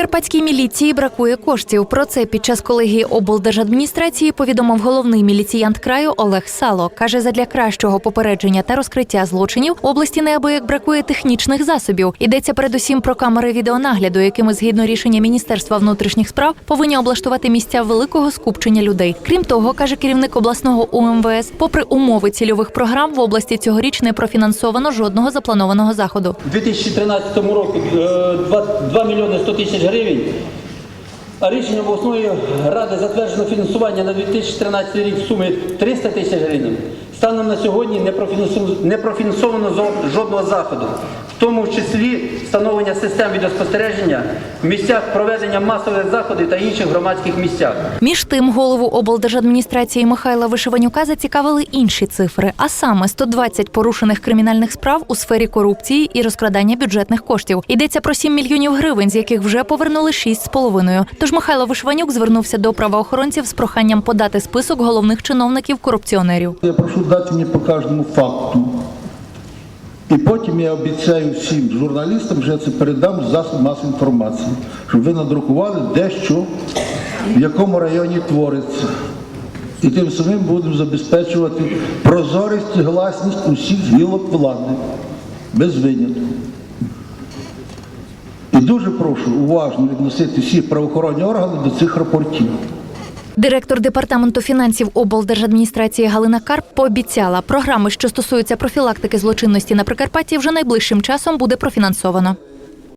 Прикарпатській міліції бракує коштів. Про це під час колегії облдержадміністрації повідомив головний міліціянт краю Олег Сало. каже, задля кращого попередження та розкриття злочинів області неабияк бракує технічних засобів. Йдеться передусім про камери відеонагляду, якими згідно рішення Міністерства внутрішніх справ повинні облаштувати місця великого скупчення людей. Крім того, каже керівник обласного УМВС, попри умови цільових програм в області цьогоріч не профінансовано жодного запланованого заходу. У 2013 році 2, 2 мільйони 100 тисяч гривень, а рішенням обласної ради затверджено фінансування на 2013 рік в сумі 300 тисяч гривень. Станом на сьогодні не профінансовано жодного заходу, в тому числі встановлення систем відеоспостереження в місцях проведення масових заходів та інших громадських місцях. Між тим, голову облдержадміністрації Михайла Вишиванюка зацікавили інші цифри, а саме 120 порушених кримінальних справ у сфері корупції і розкрадання бюджетних коштів. Йдеться про 7 мільйонів гривень, з яких вже повернули 6,5. Тож Михайло Вишиванюк звернувся до правоохоронців з проханням подати список головних чиновників корупціонерів. Я прошу дати мені по кожному факту. І потім я обіцяю всім журналістам, що я це передам засоб масової інформації, щоб ви надрукували де що, в якому районі твориться. І тим самим будемо забезпечувати прозорість і гласність усіх гілок влади, без винятку. І дуже прошу уважно відносити всі правоохоронні органи до цих рапортів. Директор департаменту фінансів облдержадміністрації Галина Карп пообіцяла, програми, що стосуються профілактики злочинності на Прикарпатті, вже найближчим часом буде профінансовано.